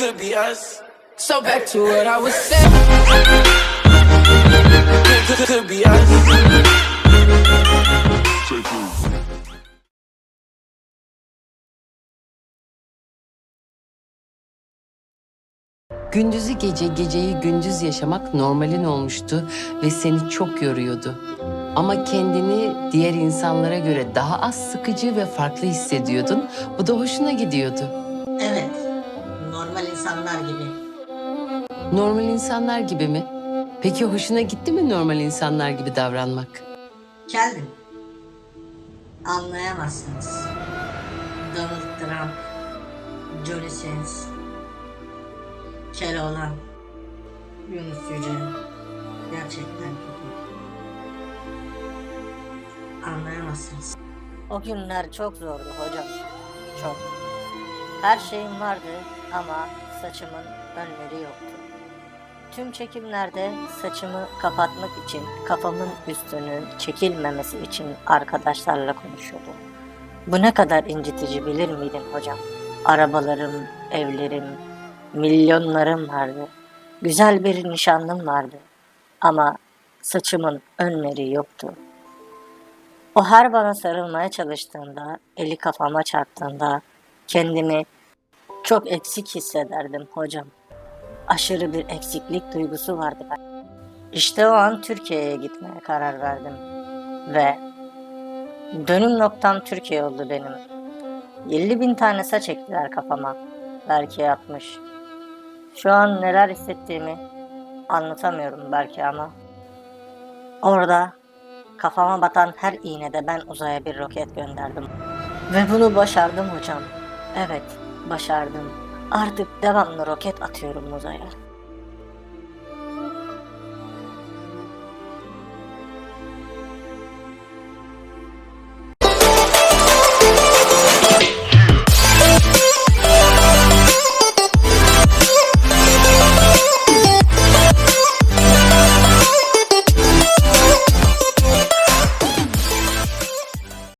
could be us. So back to what I was saying. Could, could, could be us. Gündüzü gece, geceyi gündüz yaşamak normalin olmuştu ve seni çok yoruyordu. Ama kendini diğer insanlara göre daha az sıkıcı ve farklı hissediyordun. Bu da hoşuna gidiyordu. Normal insanlar gibi mi? Peki hoşuna gitti mi normal insanlar gibi davranmak? Geldim. Anlayamazsınız. Donald Trump, Johnny Sins, Keloğlan, Yunus Yüce. Gerçekten kötü. Anlayamazsınız. O günler çok zordu hocam. Çok. Her şeyim vardı ama saçımın önleri yoktu. Tüm çekimlerde saçımı kapatmak için kafamın üstünün çekilmemesi için arkadaşlarla konuşuyordum. Bu ne kadar incitici bilir miydin hocam? Arabalarım, evlerim, milyonlarım vardı. Güzel bir nişanlım vardı. Ama saçımın önleri yoktu. O her bana sarılmaya çalıştığında, eli kafama çarptığında kendimi çok eksik hissederdim hocam. Aşırı bir eksiklik duygusu vardı. İşte o an Türkiye'ye gitmeye karar verdim. Ve dönüm noktam Türkiye oldu benim. 50 bin tane saç ektiler kafama. Belki yapmış. Şu an neler hissettiğimi anlatamıyorum belki ama. Orada Kafama batan her iğnede ben uzaya bir roket gönderdim. Ve bunu başardım hocam. Evet, başardım. Artık devamlı roket atıyorum uzaya.